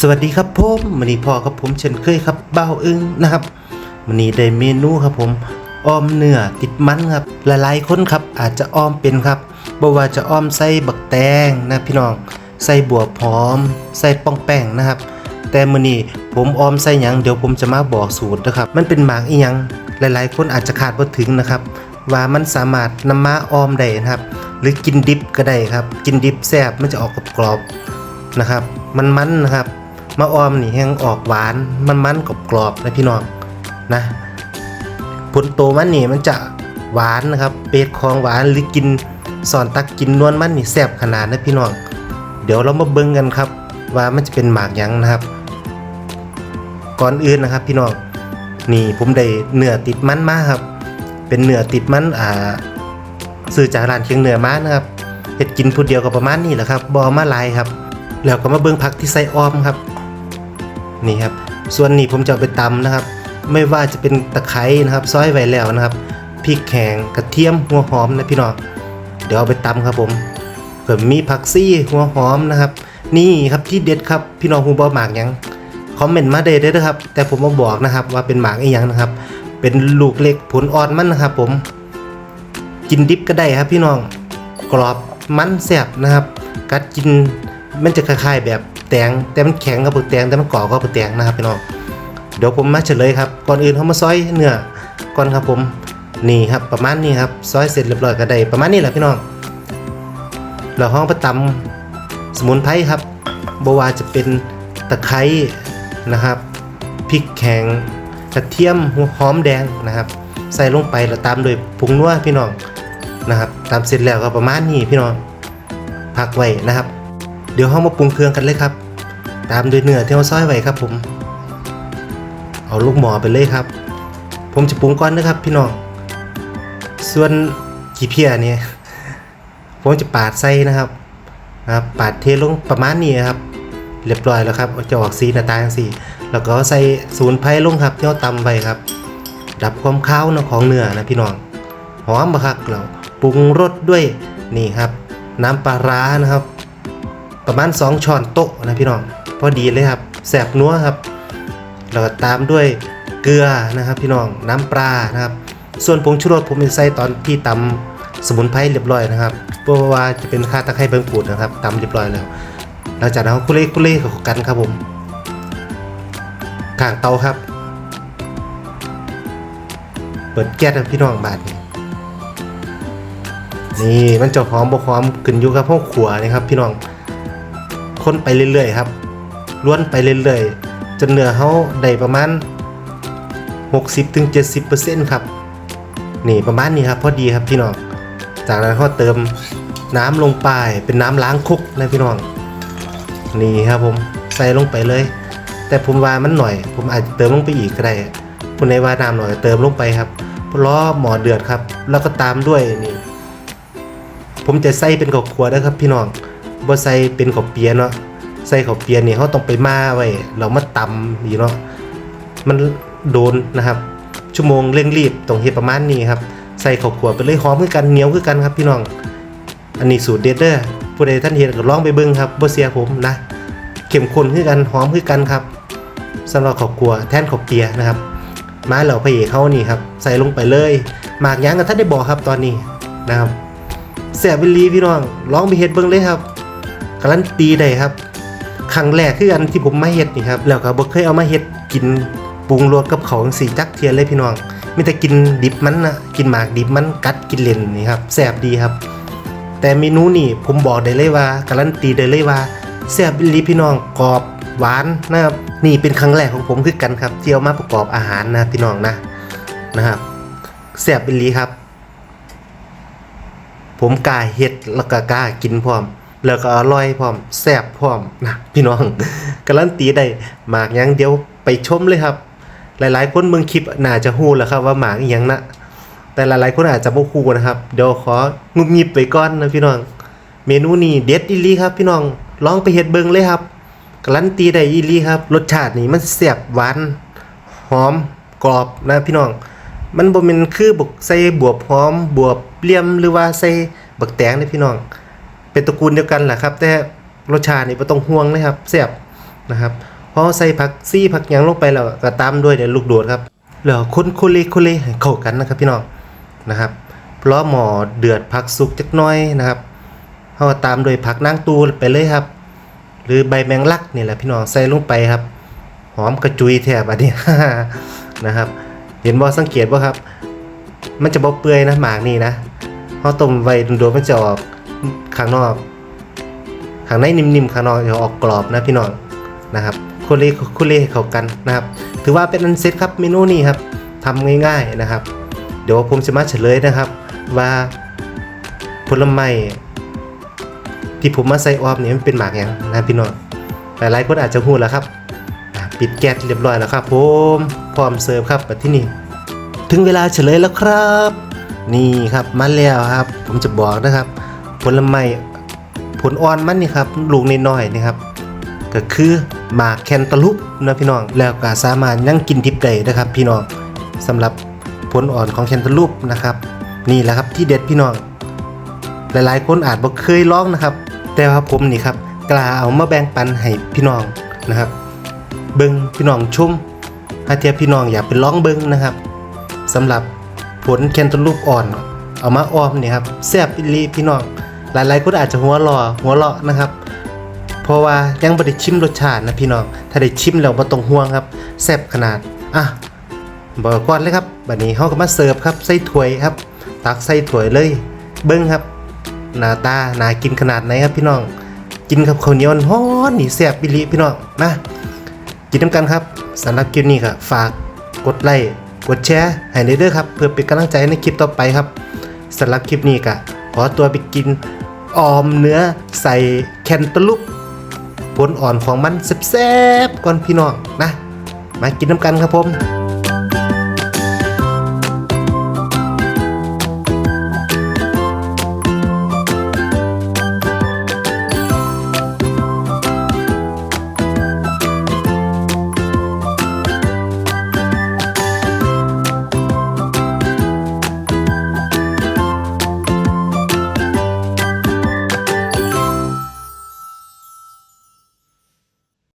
สวัสดีครับผมมันนี้พ่อครับผมเช่นเคยครับเบ้าอึ้งนะครับมันนี้ได้เมนูครับผมอ้อมเนื้อติดมันครับหลายๆคนครับอาจจะอ้อมเป็นครับบ่ว่าจะอ้อมใส่บักแตงนะพี่น้องใส่บัวพร้อม ใส่ป้องแป้งนะครับ แต่มื้อนี้ผมอ้อมใส่หยังเดี๋ยวผมจะมาบอกสูตรนะครับ มันเป็นหมากอีหยังหลายๆ คนอาจจะขาดบ่ถึงนะครับ ว่ามันสามารถนำมาอ้อมได้นะครับ หรือกินดิบก็ได้ครับ กินดิบแซ่บมันจะออกกรอบๆนะครับ มันมันๆนะครับ มาออมนี่แห้งออกหวานมันมันกรอบกรอบนะพี่น้องนะผลโตมันนี่มันจะหวานนะครับ เป็ดของหวานหรือกินสอนตักกินนวลมันนี่แซ่บขนาดนะพี่น้อง เดี๋ยวเรามาเบิ่งกันครับ ว่ามันจะเป็นหมากยังนะครับ ก่อนอื่นนะครับพี่น้องนี่ผมได้เนื้อติดมันมาครับ เป็นเนื้อติดมันอ่าซื้อจากร้านเคียงเนื้อมานะครับเฮ็ดกินผู้เดียวก็ประมาณนี้แหละครับบอมาลายครับ แล้วก็มาเบิ่งผักที่ใส่อ้อมครับ นี่ครับส่วนนี้ผมจะเอาไปตำนะครับ ไม่ว่าจะเป็นตะไคร้นะครับซอยไว้แล้วนะครับพริกแข็งกระเทียมหัวหอมนะพี่น้องเดี๋ยวเอาไปตำครับผมเพิ่มมีผักซี่หัวหอมนะครับ นี่ครับที่เด็ดครับพี่น้องฮูบอหมากยังคอมเมนต์มาเด้เด้อครับ แต่ผมมาบอกนะครับว่าเป็นหมากอีหยังนะครับ เป็นลูกเล็กผลอ่อนมันนะครับ ผม กินดิบก็ได้ครับ พี่น้องกรอบมันแซ่บนะครับ กัดกินมันจะคล้ายๆแบบ แตงแต่มันแข็งกับปึกแตงแต่มันกรอบกับปึกแตงนะครับพี่น้องเดี๋ยวผมมาเฉลยครับก่อนอื่นเขามาซอยเนื้อก่อนครับผมนี่ครับประมาณนี้ครับซอยเสร็จเรียบร้อยก็ได้ประมาณนี้แหละพี่น้องเราห้องประตำสมุนไพรครับบว่าจะเป็นตะไคร้นะครับพริกแข็งกระเทียมหัวหอมแดงนะครับ ใส่ลงไปแล้วตามด้วยผงนัวพี่น้องนะครับ ตามเสร็จแล้วก็ประมาณนี้พี่น้องพักไว้นะครับ เดี๋ยวเรามาปรุงเครื่องกันเลยครับ ตามด้วยเนื้อที่เราซอยไว้ครับผม เอาลูกหมอไปเลยครับ ผมจะปรุงก่อนนะครับ พี่น้อง ส่วนขี้เพียเนี่ยผมจะปาดใส่นะครับนะครับปาดเทลงประมาณนี้ครับ เรียบร้อยแล้วครับจะออกสีหน้าตาจังสีแล้วก็ใส่สูนไพรลงครับที่เราตำไปครับ ดับความข้าวนะของเนื้อนะพี่น้องหอมบักคักเราปรุงรสด้วยนี่ครับ น้ำปลาร้านะครับ ประมาณ 2 ช้อนโต๊ะนะพี่น้อง พอดีเลยครับแสบนัวครับแล้วก็ตามด้วยเกลือนะครับ พี่น้องน้ำปลานะครับ ส่วนผงชูรสผมจะใส่ตอนที่ตำสมุนไพรเรียบร้อยนะครับเพราะว่าจะเป็นข้าตะไคร้เบิ่งปูดนะครับตำเรียบร้อยแล้วหลังจากนั้นคุเล่คุเล่กับกันครับผมข้างเตาครับ เปิดแก๊สครับพี่น้องบาทนี้นี่มันจะหอมบ่หอมขึ้นอยู่กับห้องขัวนี่ครับ พี่น้อง คนไปเรื่อยๆครับล้วนไปเรื่อยๆจนเนื้อเขาได้ประมาณ 60-70%ครับนี่ประมาณนี้ครับพอดีครับพี่น้องจากนั้นเขาเติมน้ำลงไปเป็นน้ำล้างคุกนะพี่น้องนี่ครับผมใส่ลงไปเลย แต่ผมว่ามันหน่อย ผมอาจจะเติมลงไปอีกก็ได้คุณในว่าน้ำหน่อยเติมลงไปครับล้อหมอเดือดครับ แล้วก็ตามด้วยนี่ ผมจะใส่เป็นขอบครัวนะครับพี่น้อง บ่ใส่เป็นขอบเปียเนาะใส่ขอบเปียนี่เขาต้องไปมาไว้เรามาตำนี่เนาะมันโดนนะครับ ชั่วโมงเร่งรีบต้องเฮ็ดประมาณนี้ครับใส่ขอบครัวไปเลยหอมคือกันเหนียวคือกันครับพี่น้อง อันนี้สูตรเด็ดเด้อผู้ใดท่านเห็นก็ลองไปเบิ่งครับบ่เสียผมนะเข้มข้นคือกันหอมคือกันครับสำหรับขอบครัวแท่นขอบเปียนะครับมาเหล่าพระเอกเขานี่ครับใส่ลงไปเลยหมากยังกับท่านได้บอกครับตอนนี้นะครับแซ่บวิลีพี่น้องลองไปเฮ็ดเบิ่งเลยครับ การันตีได้ครับครั้งแรกคืออันที่ผมมาเฮ็ดนี่ครับแล้วก็บ่เคยเอามาเฮ็ดกินปรุงรสกับเขาจังซี่จักเทียเลยพี่น้องมีแต่กินดิบมันนะกินหมากดิบมันกัดกินเล่นนี่ครับแซ่บดีครับ แต่เมนูนี่ผมบอกได้เลยว่าการันตีได้เลยว่าแซ่บลีพี่น้องกรอบหวานนะครับนี่เป็นครั้งแรกของผมคือกันครับที่เอามาประกอบอาหารนะพี่น้องนะนะครับแซ่บลีครับ ผมกล้าเฮ็ดแล้วก็กล้ากินพร้อม แล้วก็อร่อยพร้อมแซ่บพร้อมนะพี่น้องการันตีได้หมากยังเดียวไปชมเลยครับ หลายๆ คนเบิ่งคลิปน่าจะฮู้แล้วครับว่าหมากยังนะแต่หลายๆคนอาจจะบ่คู่นะครับ เดี๋ยวของุบงิบไปก่อนนะพี่น้อง เมนูนี้เด็ดอีลีครับ พี่น้องลองไปเฮ็ดเบิ่งเลยครับการันตีได้อีลีครับ รสชาตินี่มันแซ่บหวานหอมกรอบนะพี่น้อง มันบ่แม่นคือบักใส่บวบหอมบวบเลี่ยมหรือว่าใส่บักแตงนะพี่น้อง เป็นตระกูลเดียวกันแหละครับ แต่รสชาตินี่บ่ต้องห่วงเลยครับแซ่บนะครับพอใส่ผักซี่ผักหยังลงไปแล้วก็ตามด้วยเดี๋ยลูกโดดครับแล้วคนคุเลคุเลให้เข้ากันนะครับพี่น้องนะครับเพราะหมอเดือดผักสุกจักน้อยนะครับเขาตามด้วยผักนางตูไปเลยครับ หรือใบแมงลักนี่แหละพี่น้องใส่ลงไปครับ หอมกระจุยแถบอันนี้นะครับ เห็นบ่สังเกตบ่ครับ มันจะบ่เปื่อยนะหมากนี่นะเขาต้มไว้โดนๆมันจะออก ข้างนอกข้างในนิ่มๆข้างนอกจะออกกรอบนะพี่น้องนะครับคุเล่คุเล่ให้เข้ากันนะครับ ถือว่าเป็นอันเซ็ตครับเมนูนี้ครับทำง่ายๆนะครับ เดี๋ยวผมจะมาเฉลยนะครับ ว่าผลไม้ที่ผมมาใส่ออมนี่มันเป็นหมากหยังนะพี่น้องหลายๆคนอาจจะหูแล้วครับปิดแก๊สเรียบร้อยแล้วครับผมพร้อมเสิร์ฟครับมาที่นี่ถึงเวลาเฉลยแล้วครับ นี่ครับมาแล้วครับ ผมจะบอกนะครับ ผลไม้ผลอ่อนมันนี่ครับลูกน้อยๆนี่ครับก็คือหมากแคนตาลูปนะพี่น้องแล้วก็สามารถนั่งกินดิบได้นะครับ พี่น้องสำหรับผลอ่อนของแคนตาลูปนะครับ นี่แหละครับที่เด็ดพี่น้อง หลายๆคนอาจบ่เคยลองนะครับ แต่ว่าผมนี่ครับกล้าเอามาแบ่งปันให้พี่น้องนะครับ เบิงพี่น้องชมถ้าเทียพี่น้องอยากไปลองเบิงนะครับสำหรับผลแคนตาลูปอ่อน เอามาออมนี่ครับแซ่บอีหลีพี่น้อง หลายๆคนอาจจะหัวรอหัวเราะนะครับ เพราะว่ายังบ่ได้ชิมรสชาตินะพี่น้อง ถ้าได้ชิมแล้วบ่ต้องห่วงครับแซ่บขนาด อะบอกก่อนเลยครับบัดนี้เฮาก็มาเสิร์ฟครับใส่ถ้วยครับ ตักใส่ถ้วยเลย เบิ่งครับหน้าตาน่ากินขนาดไหนครับพี่น้อง กินกับข้าวเหนียวฮ้อนนี่แซ่บอีหลีพี่น้องมากินน้ำกันครับสำหรับคลิปนี้ก็ฝากกดไลค์กดแชร์ให้เด้อครับ เพื่อเป็นกำลังใจในคลิปต่อไปครับสำหรับคลิปนี้ก็ขอตัวไปกิน ออมเนื้อใส่แคนตาลูปผลอ่อนของมันแซ่บๆก่อนพี่น้องนะ มากินน้ำกันครับผม